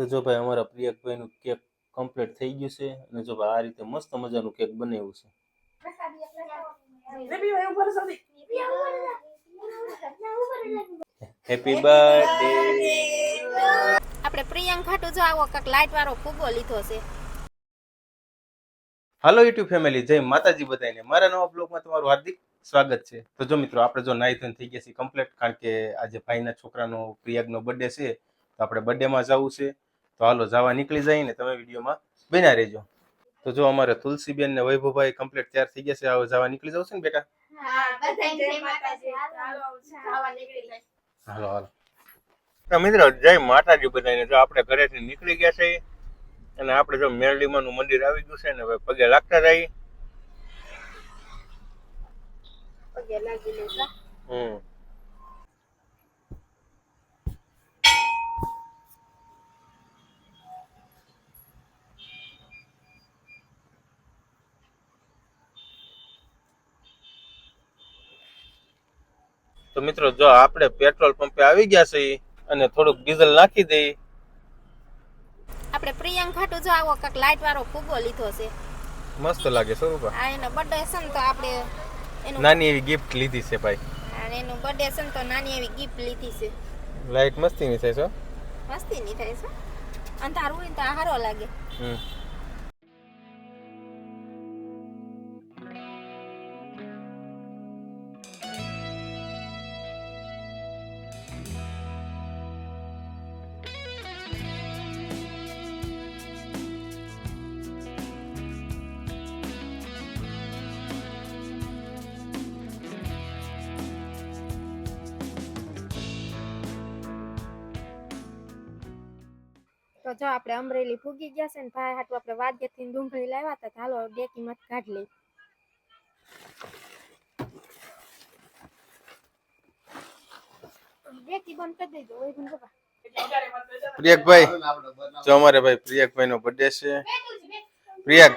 તો જો ભાઈ અમારા પ્રિયકભાઈનું કેક કમ્પ્લીટ થઈ ગયું છે અને જો ભાઈ આ રીતે મસ્ત મજાનું કેક બનાવ્યું છે. હેપી બર્થડે આપણે પ્રિયંક ખાટુ જો આવો કક લાઈટ વાળો ફુગો લીધો છે. હાલો યુટ્યુબ ફેમિલી જય માતાજી બધાને. મારા નવા બ્લોગમાં તમારું હાર્દિક સ્વાગત છે. તો જો મિત્રો આપણે જો નાઈ ધોઈને થઈ ગયા છીએ કમ્પ્લીટ કારણ કે આજે ભાઈના છોકરાનો પ્રિયાગનો બર્થડે છે. તો આપણે બર્થડેમાં જવું છે. તો હાલો જવા નીકળી જાય ને તમે વિડીયોમાં બન્યા રહેજો. તો જો અમારે તુલસીબેન ને વૈભવભાઈ કમ્પ્લીટ તૈયાર થઈ ગયા છે હવે જવા નીકળી જવું છે ને બેટા? હાલો હાલો મિત્રો જય માતાજી બધાને જો આપણે ઘરેથી નીકળી ગયા છે અને આપણે જો મેરડીમાનું મંદિર આવી ગયું છે ને હવે પગે લાગતા જઈએ હમ. તો મિત્રો જો આપણે પેટ્રોલ પંપે આવી ગયા છીએ અને થોડુંક ડીઝલ નાખી દઈ આપણે પ્રિયંક ખાટુ જો આવો કાક લાઈટ વાળો ફુગ્ગો લીધો છે. મસ્ત લાગે સ્વરૂપા આ એનો બર્થડે છે ને તો આપણે એનું નાની એવી ગિફ્ટ લીધી છે ભાઈ. અને એનું બર્થડે છે ને તો નાની એવી ગિફ્ટ લીધી છે. લાઈટ મસ્તી ની થાય છે મસ્તી નહીં થાય છે. અંધારું હોય ને તો હારો લાગે. હમ. તો જો આપણે અમરેલી ફૂગી ગયા છે ને ભાઈ હાટુ આપણે વાદ્યથી ડુંગળી લાવ્યા હતા ચાલો બે ડેકીમાં કાઢ લઈ ડેકી બંધ કરી દેજો ઓય બંધ બાબા પ્રિયકભાઈ જો અમારે ભાઈ પ્રિયકભાઈ નો બર્થડે છે. પ્રિયક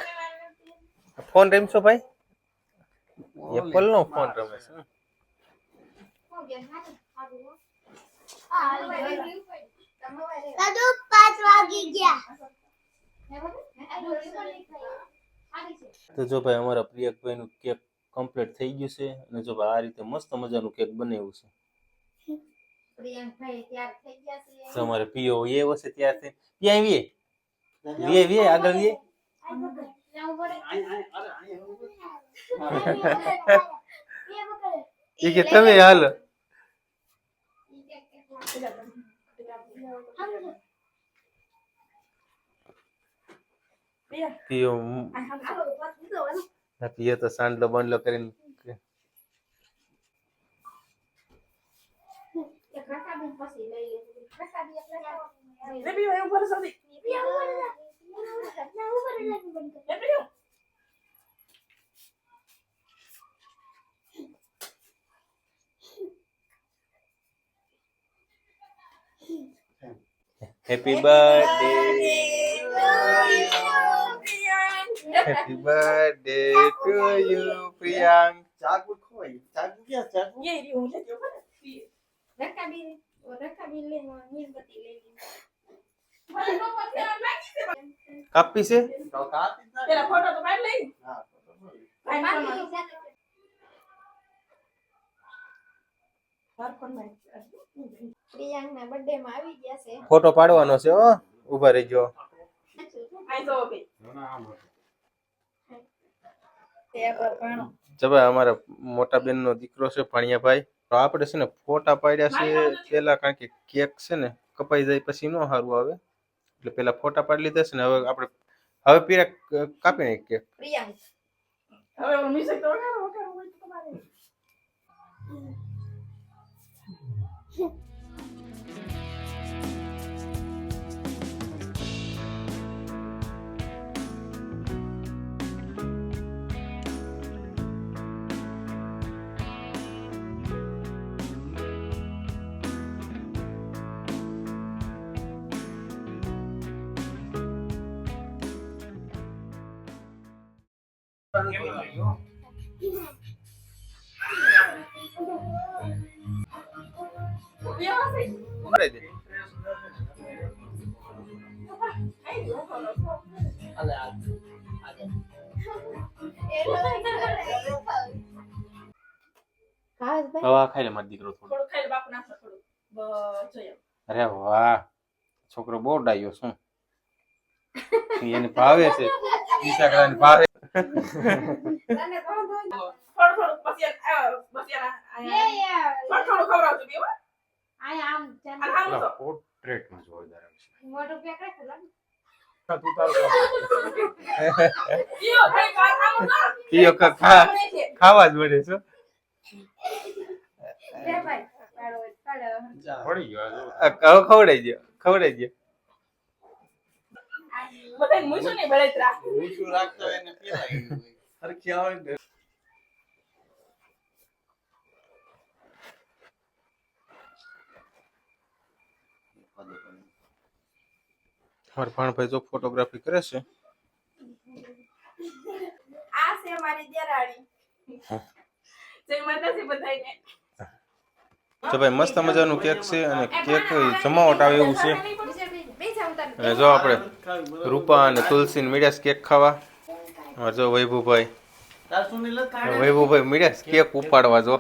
ફોન રમશો ભાઈ? એપલ નો ફોન રમે છે. દાદુ પાંચ વાગી ગયા. તો જો ભાઈ અમારા પ્રિયકભાઈ નું કેક કમ્પ્લીટ થઈ ગયું છે અને જો ભાઈ આ રીતે મસ્ત મજાનું કેક બનાવ્યું છે. તમારે તૈયાર છે પીઓ એ વસે ત્યારથી. ત્યાં આવીએ વીએ વીએ આગળ વીએ? એ કે તમે હાલ. પીઓ ના પીએ તો સાંડલો બંડલો કરીને happy birthday happy birthday to you Priyank ચાકુ ખોઈ ચાકુ ક્યાં? ચાકુ રકાબી રકાબી લે મીણબત્તી લઈ લે કાપી છે? તો કાપી જ નાખ. પેલા ફોટો તો પાડી લઈ હા, તો બોલ. પ્રિયાંકના બર્થડે માં. આવી ગયા છે. ફોટો પાડવાનો છે હો. ઊભા રહેજો. આઈ તો બે. તે પર ભણો જબા અમારા મોટા બેન નો દીકરો છે ભાણિયાભાઈ. તો આપણે છે ને ફોટા પાડ્યા છે પેલા કારણ કે કેક છે ને કપાઈ જાય પછી નો સારું આવે. એટલે પેલા ફોટા પાડી લીધા છે ને હવે આપણે હવે પીરા કાપી નાખી કેક. હવે હવા ખાઈ લે મારો દીકરો થોડો. અરે વાહ છોકરો બહુ ડાયો શું એને ભાવે છે. આમ તો. પોર્ટ્રેટમાં જોરદાર. ખાવા જ મળે છે ખવડાઈ ગયો ખવડાઈ ગયો ખવડાઈ બધાને મૂછું નહીં બળતરા. મીઠું રાખતો હોય ને પેલા એવું હોય. હરખી આવે ને મારા ભાણભાઈ જો ફોટોગ્રાફી કરે છે આ છે મારી દેરાણી. જય માતાજી બધાયને. તો ભાઈ મસ્ત મજાનું કેક છે અને કેક જમાવટ આવે એવું છે અને જો આપણે રૂપા અને તુલસી મીડિયાસ કેક ખાવા. જો વૈભવભાઈ. વૈભવભાઈ મીડિયાસ કેક ઉપાડવા જો.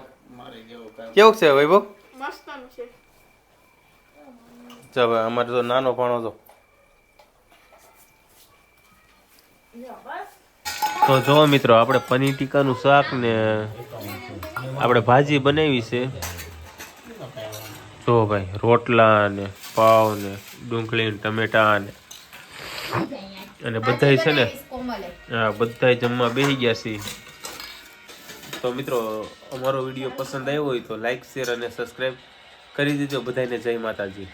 કેવું છે વૈભવ? મસ્તનું જો ભાઈ અમારે જો નાનો ભાણો જો. તો જો મિત્રો આપણે પનીર ટીકાનું શાક ને આપણે ભાજી બનાવી છે. જો ભાઈ રોટલા ને પાવ ને ડુંગળી ટમેટા ને અને બધાય છે ને? હા, બધાય જમવા બેસી ગયા છે તો મિત્રો, અમારો વીડિયો પસંદ આવ્યો હોય તો લાઈક શેર અને સબસ્ક્રાઈબ કરી દેજો. બધાને જય માતાજી.